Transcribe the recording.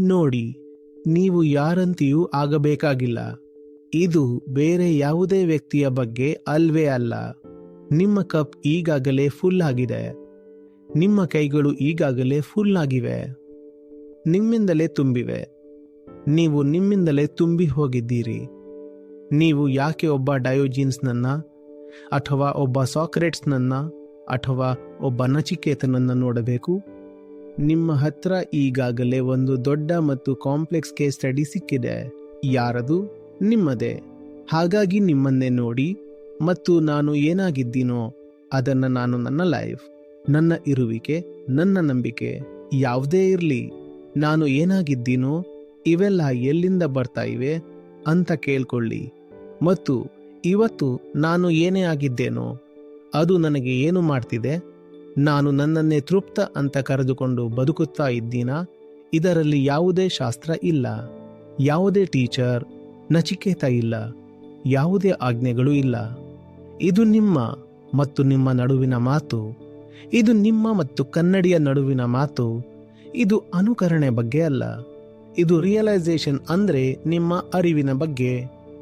ನೋಡಿ, ನೀವು ಯಾರಂತೆಯೂ ಆಗಬೇಕಾಗಿಲ್ಲ. ಇದು ಬೇರೆ ಯಾವುದೇ ವ್ಯಕ್ತಿಯ ಬಗ್ಗೆ ಅಲ್ವೇ ಅಲ್ಲ. ನಿಮ್ಮ ಕಪ್ ಈಗಾಗಲೇ ಫುಲ್ ಆಗಿದೆ. ನಿಮ್ಮ ಕೈಗಳು ಈಗಾಗಲೇ ಫುಲ್ ಆಗಿವೆ. ನಿಮ್ಮಿಂದಲೇ ತುಂಬಿವೆ. ನೀವು ನಿಮ್ಮಿಂದಲೇ ತುಂಬಿ ಹೋಗಿದ್ದೀರಿ. ನೀವು ಯಾಕೆ ಒಬ್ಬ ಡಯೋಜೀನ್ಸ್ನನ್ನ ಅಥವಾ ಒಬ್ಬ ಸಾಕ್ರೆಟ್ಸ್ನನ್ನ ಅಥವಾ ಒಬ್ಬ ನಚಿಕೇತನನ್ನು ನೋಡಬೇಕು? ನಿಮ್ಮ ಹತ್ರ ಈಗಾಗಲೇ ಒಂದು ದೊಡ್ಡ ಮತ್ತು ಕಾಂಪ್ಲೆಕ್ಸ್ ಕೇಸ್ ಸ್ಟಡಿ ಸಿಕ್ಕಿದೆ. ಯಾರದು? ನಿಮ್ಮದೇ. ಹಾಗಾಗಿ ನಿಮ್ಮನ್ನೇ ನೋಡಿ ಮತ್ತು ನಾನು ಏನಾಗಿದ್ದೀನೋ ಅದನ್ನ ನಾನು ನನ್ನ ಲೈಫ್, ನನ್ನ ಇರುವಿಕೆ, ನನ್ನ ನಂಬಿಕೆ ಯಾವುದೇ ಇರಲಿ. ನಾನು ಏನಾಗಿದ್ದೀನೋ ಇವೆಲ್ಲ ಎಲ್ಲಿಂದ ಬರ್ತಾ ಇವೆ ಅಂತ ಕೇಳ್ಕೊಳ್ಳಿ. ಮತ್ತು ಇವತ್ತು ನಾನು ಏನೇ ಆಗಿದ್ದೇನೋ ಅದು ನನಗೆ ಏನು ಮಾಡ್ತಿದೆ? ನಾನು ನನ್ನನ್ನೇ ತೃಪ್ತ ಅಂತ ಕರೆದುಕೊಂಡು ಬದುಕುತ್ತಾ ಇದ್ದೀನಾ? ಇದರಲ್ಲಿ ಯಾವುದೇ ಶಾಸ್ತ್ರ ಇಲ್ಲ. ಯಾವುದೇ ಟೀಚರ್ ನಚಿಕೇತ ಇಲ್ಲ. ಯಾವುದೇ ಆಜ್ಞೆಗಳು ಇಲ್ಲ. ಇದು ನಿಮ್ಮ ಮತ್ತು ನಿಮ್ಮ ನಡುವಿನ ಮಾತು. ಇದು ನಿಮ್ಮ ಮತ್ತು ಕನ್ನಡಿಯ ನಡುವಿನ ಮಾತು. ಇದು ಅನುಕರಣೆ ಬಗ್ಗೆ ಅಲ್ಲ. ಇದು ರಿಯಲೈಸೇಷನ್ ಅಂದರೆ ನಿಮ್ಮ ಅರಿವಿನ ಬಗ್ಗೆ.